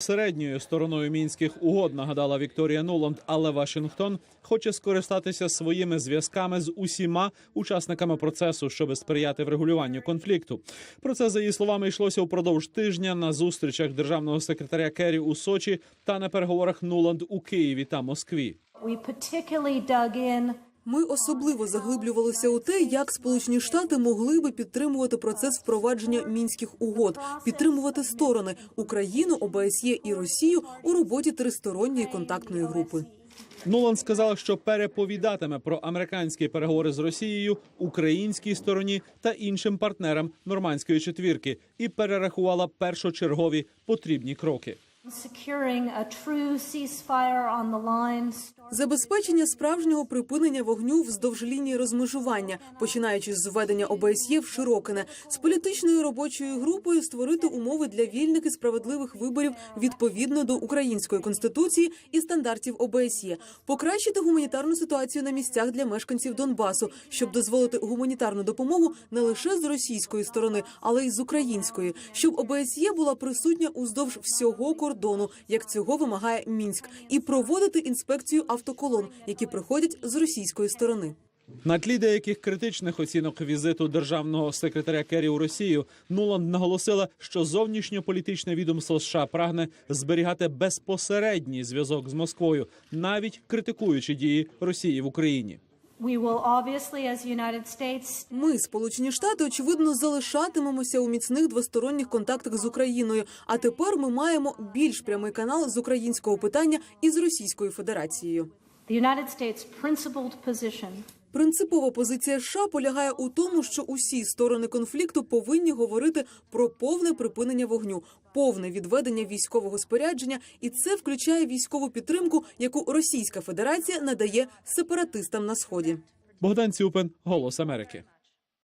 Середньою стороною мінських угод нагадала Вікторія Нуланд, але Вашингтон хоче скористатися своїми зв'язками з усіма учасниками процесу, щоб сприяти врегулюванню конфлікту. Про це за її словами йшлося упродовж тижня на зустрічах державного секретаря Керрі у Сочі та на переговорах Нуланд у Києві та Москві. Ми особливо заглиблювалися у те, як Сполучені Штати могли би підтримувати процес впровадження мінських угод, підтримувати сторони Україну, ОБСЄ і Росію у роботі тристоронньої контактної групи. Нуланд сказала, що переповідатиме про американські переговори з Росією українській стороні та іншим партнерам нормандської четвірки і перерахувала першочергові потрібні кроки. Забезпечення справжнього припинення вогню вздовж лінії розмежування, починаючи з введення ОБСЄ в Широкине, з політичною робочою групою створити умови для вільних і справедливих виборів відповідно до української конституції і стандартів ОБСЄ, покращити гуманітарну ситуацію на місцях для мешканців Донбасу, щоб дозволити гуманітарну допомогу не лише з російської сторони, але й з української, щоб ОБСЄ була присутня уздовж всього кордону, як цього вимагає мінськ, і проводити інспекцію автоколон, які приходять з російської сторони. На тлі деяких критичних оцінок візиту державного секретаря Керрі у Росію Нуланд наголосила, що зовнішньополітичне відомство США прагне зберігати безпосередній зв'язок з Москвою, навіть критикуючи дії Росії в Україні. Ми, Сполучені Штати, очевидно, залишатимемося у міцних двосторонніх контактах з Україною. А тепер ми маємо більш прямий канал з українського питання і з Російською Федерацією. the United States' principled position Принципова позиція США полягає у тому, що усі сторони конфлікту повинні говорити про повне припинення вогню, повне відведення військового спорядження, і це включає військову підтримку, яку Російська Федерація надає сепаратистам на сході. Богдан Цюпин, Голос Америки.